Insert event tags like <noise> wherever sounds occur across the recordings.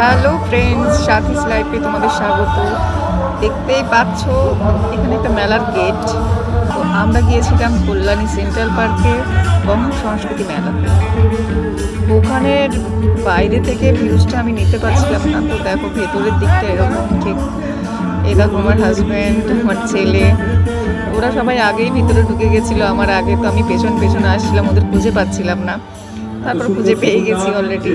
Hello friends, সাথীস লাইফে তোমাদের স্বাগত। দেখতেই পাচ্ছ, এখানে একটা মেলার গেট। তো আমরা গিয়েছিলাম কল্যাণী সেন্ট্রাল পার্কে বঙ্গ সংস্কৃতি মেলা ওখানের বাইরে থেকে ভিউজটা আমি নিতে পারছিলাম না। তো দেখো, ভেতরের দিকটা এরকম, ঠিক এই দেখো আমার হাজব্যান্ড আমার ছেলে। ওরা সবাই আগেই ভিতরে ঢুকে গেছিল, আমার আগে। তো আমি পেছন পেছনে আসছিলাম, ওদের খুঁজে পাচ্ছিলাম না। তারপর খুঁজে পেয়ে গেছি অলরেডি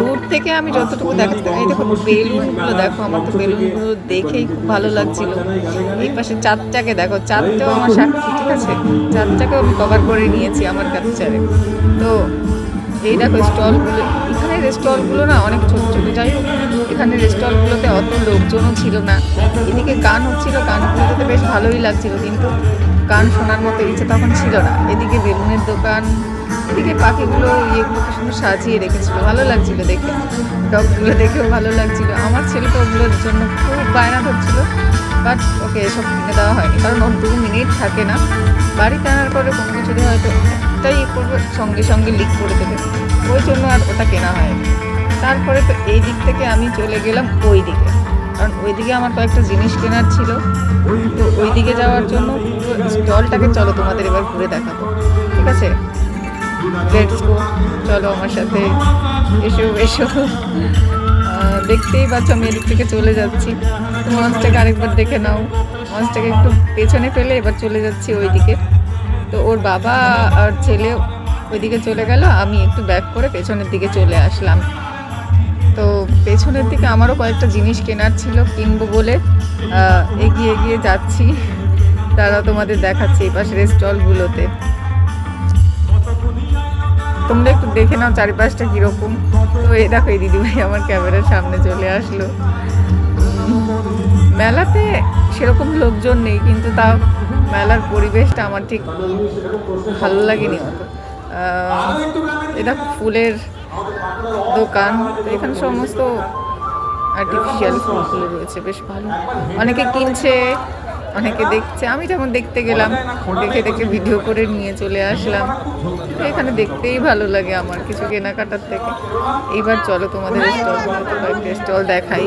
দূর থেকে আমি যতটুকু দেখাতে এই দেখো, বেলুনগুলো দেখো, আমার তো বেলুনগুলো দেখেই খুব ভালো লাগছিল। এই পাশে চাঁদটাকে দেখো, চাঁদটাও আমার সাক্ষী ঠিক আছে, চাঁদটাকেও আমি কভার করে নিয়েছি আমার ক্যাপচারে তো এই দেখো স্টলগুলো এখানে স্টলগুলো না অনেক ছোট ছোট। যাই হোক, এখানে স্টলগুলোতে অত লোকজনও ছিল না। এদিকে গান হচ্ছিল গানগুলোতে বেশ ভালোই লাগছিল, কিন্তু গান শোনার মতো ইচ্ছে তখন ছিল না। এদিকে বেলুনের দোকান, এদিকে পাখিগুলো ইয়েগুলোকে সুন্দর সাজিয়ে রেখেছিল। ভালো লাগছিল দেখে ডগগুলো দেখেও ভালো লাগছিল। আমার ছেলে তো ওগুলোর জন্য খুব বায়না ধরছিল বাট ওকে এসব কিনে দেওয়া হয়নি, কারণ ওর দু মিনিট থাকে না। বাড়িতে আনার পরে কোনো কিছু দিয়ে হয়তো একটাই করবে, সঙ্গে সঙ্গে লিক করে দেবে। ওই জন্য আর ওটা কেনা হয়নি। তারপরে তো এই দিক থেকে আমি চলে গেলাম ওই দিকে। কারণ ওইদিকে আমার কয়েকটা জিনিস কেনার ছিল। তো ওই দিকে যাওয়ার জন্য স্টলটাকে চলো তোমাদের এবার ঘুরে দেখাবো। ঠিক আছে? চলো আমার সাথে এসো এসো। দেখতেই পাচ্ছ আমি এদিক থেকে চলে যাচ্ছি। মঞ্চটাকে আরেকবার দেখে নাও। মঞ্চটাকে একটু পেছনে ফেলে এবার চলে যাচ্ছি ওইদিকে। তো ওর বাবা আর ছেলে ওইদিকে চলে গেল, আমি একটু ব্যাক করে পেছনের দিকে চলে আসলাম। তো পেছনের দিকে আমারও কয়েকটা জিনিস কেনার ছিল কিনবো বলে। এগিয়ে এগিয়ে যাচ্ছি। তারা তোমাদের দেখাচ্ছে এই পাশের স্টলগুলোতে। তোমরা একটু দেখে নাও চারিপাশটা কীরকম। তো এই দেখো, এই দিদিভাই আমার ক্যামেরার সামনে চলে আসলো। মেলাতে সেরকম লোকজন নেই, কিন্তু তাও মেলার পরিবেশটা আমার ঠিক ভালো লাগেনি অত। এটা ফুলের দোকান। এখানে সমস্ত আর্টিফিশিয়াল ফুলগুলো রয়েছে বেশ ভালো। অনেকে কিনছে অনেকে দেখছে। আমি যেমন দেখতে গেলাম, দেখে দেখে ভিডিও করে নিয়ে চলে আসলাম। এখানে দেখতেই ভালো লাগে আমার কিছু কেনাকাটার থেকে। এইবার চলো তোমাদের স্টল দেখাই।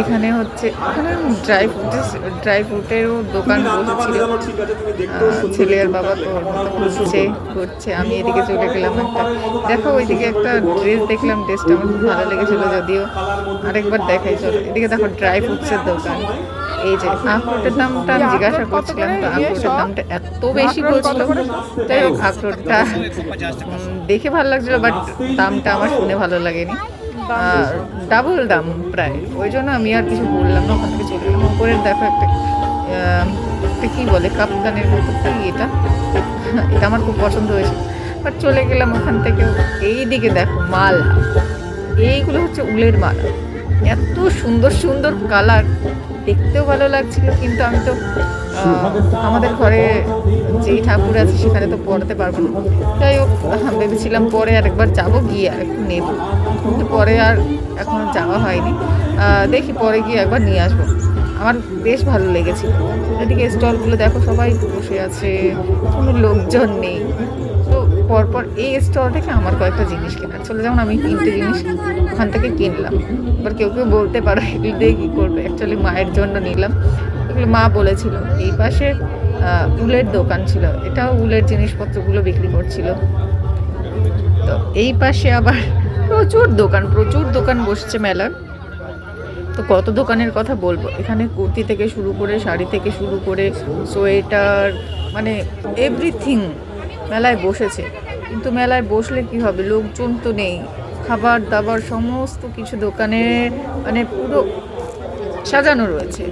এখানে হচ্ছে, এখানে ড্রাই ফ্রুটের ড্রাই ফ্রুটেরও দোকান বসেছিল। ছেলে আর বাবা তো ঘুরছে ঘুরছে, আমি এদিকে চলে গেলাম একটা। দেখো, ওইদিকে একটা ড্রেস দেখলাম ড্রেসটা আমার খুব ভালো লেগেছিলো যদিও। আরেকবার দেখাই, চলো। এদিকে দেখো ড্রাই ফ্রুটসের দোকান। এই যে আখরোটের দামটা আমি জিজ্ঞাসা করছিলাম তো আখরোটের দামটা এত বেশি বলছিল। যাই হোক আখরোটটা দেখে ভালো লাগছিল বাট দামটা আমার শুনে ভালো লাগেনি। ডাবল দাম প্রায়। ওই জন্য আমি আর কিছু বললাম না ওখান থেকে চলে গেলাম। উপরের দেখো একটা কী বলে কাপদানের মতো কি এটা? <laughs> এটা আমার খুব পছন্দ হয়েছে। বাট চলে গেলাম ওখান থেকে এই দিকে দেখো মালা। এইগুলো হচ্ছে উলের মালা। এত সুন্দর সুন্দর কালার দেখতেও ভালো লাগছিল, কিন্তু আমি তো আমাদের ঘরে যেই ঠাকুর আছে সেখানে তো পড়তে পারব না। যাই হোক ভেবেছিলাম পরে আরেকবার যাব, গিয়ে আর একটু নেব। কিন্তু পরে আর এখনও যাওয়া হয়নি। দেখি পরে গিয়ে একবার নিয়ে আসব। আমার বেশ ভালো লেগেছিল। এদিকে স্টলগুলো দেখো, সবাই বসে আছে, কোনো লোকজন নেই। পরপর এই স্টল থেকে আমার কয়েকটা জিনিস কেনার। চলে যেমন আমি তিনটে জিনিস ওখান থেকে কিনলাম। এবার কেউ কেউ বলতে পারো এগুলো দিয়ে কী করবে। অ্যাকচুয়ালি মায়ের জন্য নিলাম। এগুলো মা বলেছিল। এই পাশে উলের দোকান ছিল। এটাও উলের জিনিসপত্রগুলো বিক্রি করছিল। তো এই পাশে আবার প্রচুর দোকান প্রচুর দোকান বসছে মেলার। তো কত দোকানের কথা বলব? এখানে কুর্তি থেকে শুরু করে, শাড়ি থেকে শুরু করে, সোয়েটার মানে এভরিথিং মেলায় বসেছে। কিন্তু মেলায় বসলে কি হবে? লোকজন তো নেই। খাবার দাবার সমস্ত কিছু দোকানে মানে পুরো সাজানো রয়েছে।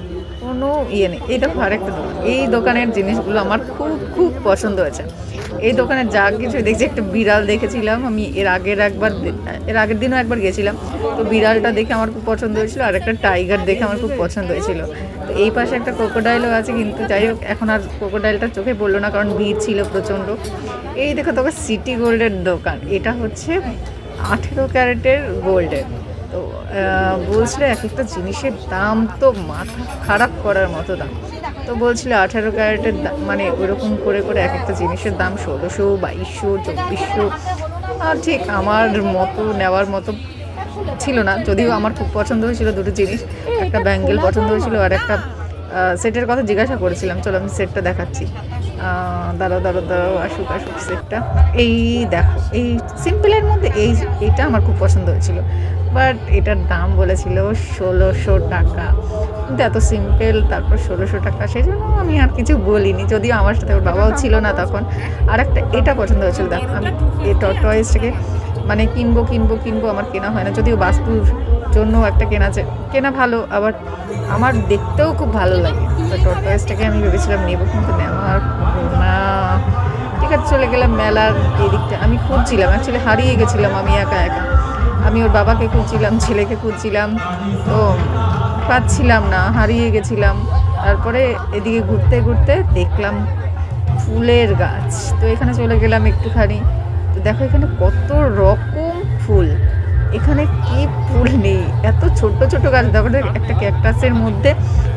কোনো ইয়ে নেই। দেখো আরেকটা দোকান। এই দোকানের জিনিসগুলো আমার খুব খুব পছন্দ হয়েছে। এই দোকানে যা কিছু দেখছি, একটা বিড়াল দেখেছিলাম। আমি এর আগের একবার এর আগের দিনও একবার গেছিলাম। তো বিড়ালটা দেখে আমার খুব পছন্দ হয়েছিল, আর একটা টাইগার দেখে আমার খুব পছন্দ হয়েছিল। তো এই পাশে একটা ক্রোকোডাইলও আছে, কিন্তু যাই হোক, এখন আর ক্রোকোডাইলটা চোখে পড়ল না, কারণ ভিড় ছিল প্রচণ্ড। এই দেখো তোকে সিটি গোল্ডের দোকান। এটা হচ্ছে আঠেরো ক্যারেটের গোল্ডের তো বলছিল এক একটা জিনিসের দাম তো মাথা খারাপ করার মতো দাম। তো বলছিল আঠারো ক্যারেটের দাম মানে ওইরকম করে করে এক একটা জিনিসের দাম ষোলোশো, বাইশশো, চব্বিশশো। আর ঠিক আমার মতো নেওয়ার মতো ছিল না, যদিও আমার খুব পছন্দ হয়েছিল দুটো জিনিস, একটা ব্যাঙ্গেল পছন্দ হয়েছিল আর একটা সেটের কথা জিজ্ঞাসা করেছিলাম, চলো আমি সেটটা দেখাচ্ছি। দাঁড়াও দাঁড়াও দাঁড়াও, আসুক আসুক সেটটা। এই দেখো, এই সিম্পলের মধ্যে এই, এইটা আমার খুব পছন্দ হয়েছিল। বাট এটার দাম বলেছিল ষোলোশো টাকা। কিন্তু এত সিম্পল তারপর ষোলোশো টাকা সেই জন্য আমি আর কিছু বলিনি। যদিও আমার সাথে ওর বাবাও ছিল না তখন। আর একটা এটা পছন্দ হয়েছিল, দেখো, আমি এই টয়েসটাকে মানে কিনবো কিনবো কিনবো, আমার কেনা হয় না। যদিও বাস্তুর জন্য একটা কেনা কেনা ভালো, আবার আমার দেখতেও খুব ভালো লাগে। তো টর্টয়েসটাকে আমি ভেবেছিলাম নেব, কিন্তু নেওয়ার না। ঠিক আছে, চলে গেলাম মেলার এই দিকটা আমি খুঁজছিলাম অ্যাকচুয়ালি হারিয়ে গেছিলাম আমি একা একা। আমি ওর বাবাকে খুঁজছিলাম, ছেলেকে খুঁজছিলাম। তো পাচ্ছিলাম না, হারিয়ে গেছিলাম। তারপরে এদিকে ঘুরতে ঘুরতে দেখলাম ফুলের গাছ। তো এখানে চলে গেলাম একটুখানি। তো দেখো এখানে কত রকম ফুল। এখানে কি ফুল নেই? এত ছোট ছোট গাছ। দেখো একটা ক্যাকটাসের মধ্যে,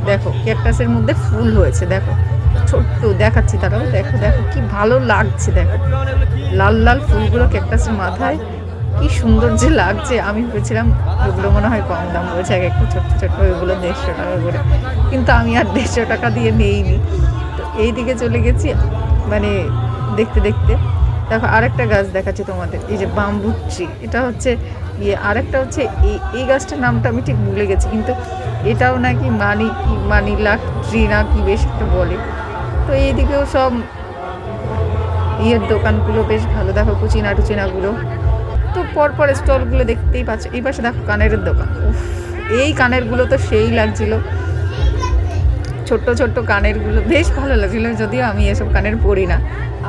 দেখো, ক্যাকটাসের মধ্যে ফুল হয়েছে, দেখো। ছোট্ট, দেখাচ্ছি তারাও, দেখো দেখো, কি ভালো লাগছে, দেখো। লাল লাল ফুলগুলো ক্যাকটাসের মাথায় কি সুন্দর যে লাগছে। আমি ভেবেছিলাম ওগুলো মনে হয় কম দাম বলছে এক একটা ছোট্ট ছোট্ট ওইগুলো দেড়শো টাকা করে। কিন্তু আমি আর দেড়শো টাকা দিয়ে নেইনি। তো এই দিকে চলে গেছি মানে দেখতে দেখতে। দেখো, আরেকটা গাছ দেখাচ্ছি তোমাদের, এই যে বাম্বু ট্রি এটা হচ্ছে ইয়ে আরেকটা হচ্ছে এই এই গাছটার নামটা আমি ঠিক ভুলে গেছি, কিন্তু এটাও নাকি মানি কি মানিলা ট্রি না কি বেশ একটা বলে। তো এইদিকেও সব ইয়ের দোকানগুলো বেশ ভালো। দেখো কুচিনা টুচিনাগুলো। তো পরপর স্টলগুলো দেখতেই পাচ্ছ। এই পাশে দেখো কানের দোকান। উফ, এই কানেরগুলো তো সেই লাগছিল। ছোট্ট ছোট্ট কানেরগুলো। বেশ ভালো লাগছিল যদিও আমি এসব কানের পরি না।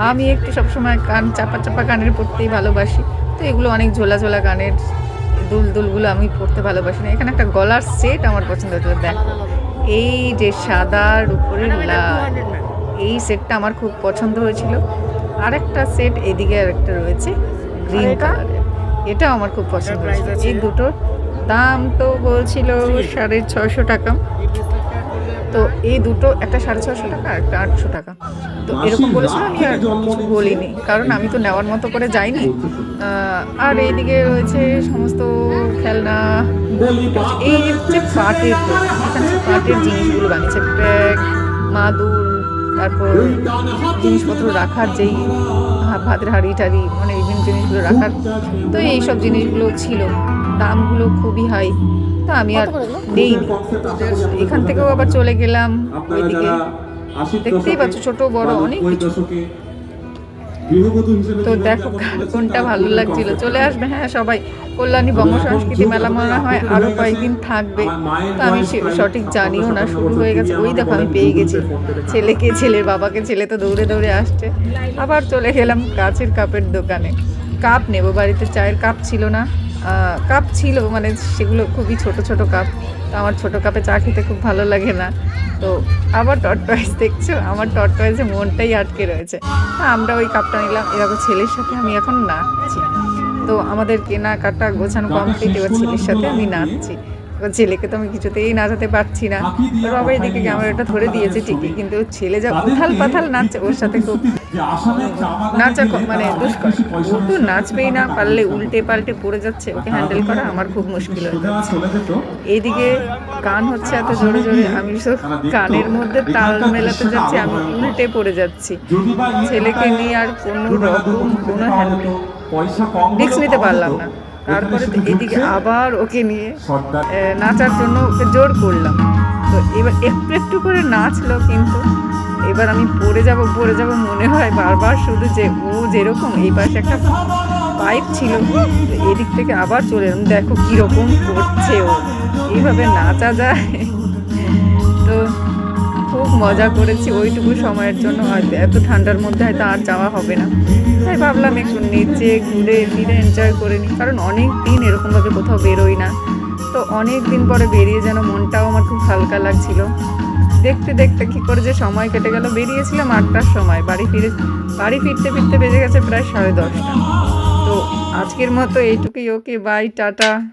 আমি একটু সবসময় কান চাপা চাপা কানের পরতেই ভালোবাসি। তো এগুলো অনেক ঝোলা ঝোলা কানের দুল দুলগুলো আমি পরতে ভালোবাসি না। এখানে একটা গলার সেট আমার পছন্দ হতো দেখো। এই যে সাদার উপরে লাল এই সেটটা আমার খুব পছন্দ হয়েছিল। আরেকটা সেট এদিকে আরেকটা রয়েছে গ্রিন কালারের। এটাও আমার খুব পছন্দ হয়েছে। এই দুটোর দাম তো বলছিল সাড়ে ছশো টাকা। তো এই দুটো একটা সাড়ে ছশো টাকা আর একটা আটশো টাকা। তো এরকম বলেছিল আমি আর কিছু বলিনি কারণ আমি তো নেওয়ার মতো করে যাইনি। আর এইদিকে রয়েছে সমস্ত খেলনা। এই হচ্ছে পাটের। এখানে পাটের জিনিসগুলো বানিয়েছে। ব্যাগ মাদুর তারপর জিনিসপত্র রাখার যেই ভাতের হাড়ি টাড়ি মানে বিভিন্ন জিনিসগুলো রাখার তো এইসব জিনিসগুলো ছিল। দামগুলো খুবই হাই। তো আমি আর নেই এখান থেকেও আবার চলে গেলাম ওইদিকে দেখতেই পাচ্ছ ছোট বড় অনেক কিছু। তো দেখো কোনটা ভালো লাগছিল। চলে আসবে হ্যাঁ সবাই। কল্যাণী বঙ্গ সংস্কৃতি মেলা মনে হয় আরও কয়েকদিন থাকবে। তো আমি সে- সঠিক জানিও না শুরু হয়ে গেছে। ওই দেখো আমি পেয়ে গেছি। ছেলেকে ছেলের বাবাকে ছেলে তো দৌড়ে দৌড়ে আসছে। আবার চলে গেলাম কাছের কাপের দোকানে। কাপ নেব বাড়িতে চায়ের কাপ ছিল না। কাপ ছিল মানে সেগুলো খুবই ছোট ছোট কাপ তো আমার ছোট কাপে চা খেতে খুব ভালো লাগে না। তো আবার টর্টয়েস দেখছ? আমার টর্টয়েসে মনটাই আটকে রয়েছে। তা আমরা ওই কাপটা নিলাম। এরকম ছেলের সাথে আমি এখন নাচছি। তো আমাদের কেনাকাটা গোছানো কমপ্লিট এবার ছেলের সাথে আমি নাচছি। ছেলেকে তো আমি কিছুতেই নাচাতে পারছি না। ওর বাবা এদিকে ক্যামেরাটা ধরে দিয়েছে ঠিকই কিন্তু ছেলে যা উথাল পাথাল নাচছে ওর সাথে খুব নাচা মানে দুষ্কর। ও তো নাচবেই না পারলে উল্টে পাল্টে পড়ে যাচ্ছে ওকে হ্যান্ডেল করা আমার খুব মুশকিল হয়ে যাচ্ছে। এইদিকে গান হচ্ছে এত জোরে জোরে আমি সব গানের মধ্যে তাল মেলাতে যাচ্ছি আমি উল্টে পড়ে যাচ্ছি। ছেলেকে নিয়ে আর কোনো রকম কোনো হ্যান্ডেল রিক্স নিতে পারলাম না। তারপরে এদিকে আবার ওকে নিয়ে নাচার জন্য ওকে জোর করলাম। তো এবার একটু একটু করে নাচলো কিন্তু এবার আমি পড়ে যাব পড়ে যাব মনে হয় বারবার শুধু যে ও যেরকম এই পাশে একটা পাইপ ছিল এদিক থেকে আবার চলে এলাম। দেখো কীরকম করছে ও। এইভাবে নাচা যায়। খুব মজা করেছি, ওইটুকু সময়ের জন্য হয়তো। এত ঠান্ডার মধ্যে হয়তো আর যাওয়া হবে না। তাই ভাবলাম একটু নেচে, ঘুরে, ফিরে এনজয় করে নিই। কারণ অনেক দিন এরকমভাবে কোথাও বেরোই না। তো অনেক দিন পরে বেরিয়ে যেন মনটাও আমার খুব হালকা লাগছিল। দেখতে দেখতে কী করে যে সময় কেটে গেল, বেরিয়েছিলাম আটটার সময়। বাড়ি ফিরে, বাড়ি ফিরতে ফিরতে বেজে গেছে প্রায় সাড়ে দশটা। তো আজকের মতো এইটুকুই। Okay bye tata.